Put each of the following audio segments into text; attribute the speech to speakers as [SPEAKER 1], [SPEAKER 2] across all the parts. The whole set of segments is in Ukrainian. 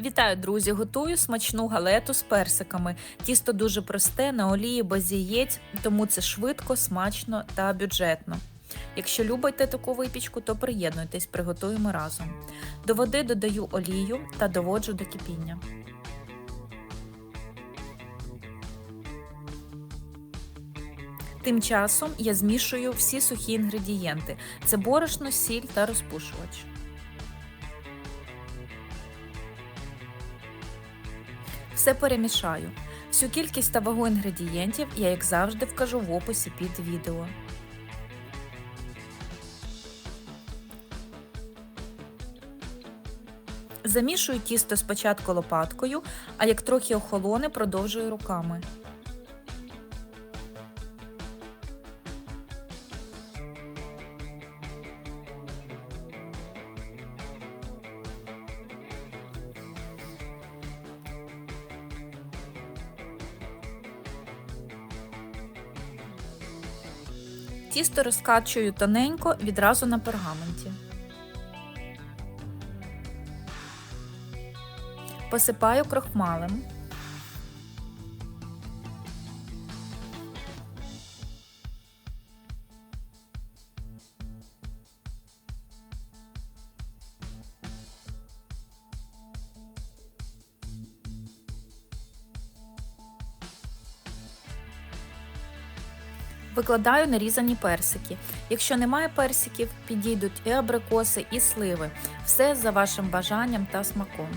[SPEAKER 1] Вітаю, друзі! Готую смачну галету з персиками. Тісто дуже просте, на олії без яєць, тому це швидко, смачно та бюджетно. Якщо любите таку випічку, то приєднуйтесь, приготуємо разом. До води додаю олію та доводжу до кипіння. Тим часом я змішую всі сухі інгредієнти: це борошно, сіль та розпушувач. Все перемішаю. Всю кількість та вагу інгредієнтів я, як завжди, вкажу в описі під відео. Замішую тісто спочатку лопаткою, а як трохи охолоне, продовжую руками. Тісто розкачую тоненько відразу на пергаменті. Посипаю крохмалем. Викладаю нарізані персики. Якщо немає персиків, підійдуть і абрикоси, і сливи. Все за вашим бажанням та смаком.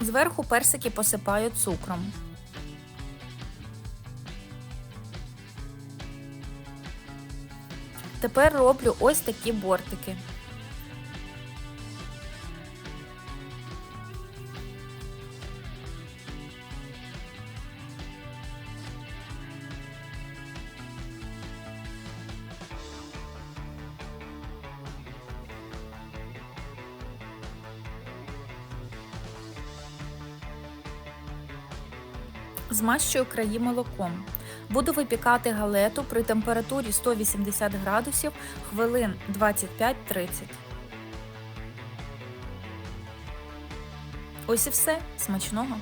[SPEAKER 1] Зверху персики посипаю цукром. Тепер роблю ось такі бортики. Змащую краї молоком. Буду випікати галету при температурі 180 градусів хвилин 25-30. Ось і все. Смачного!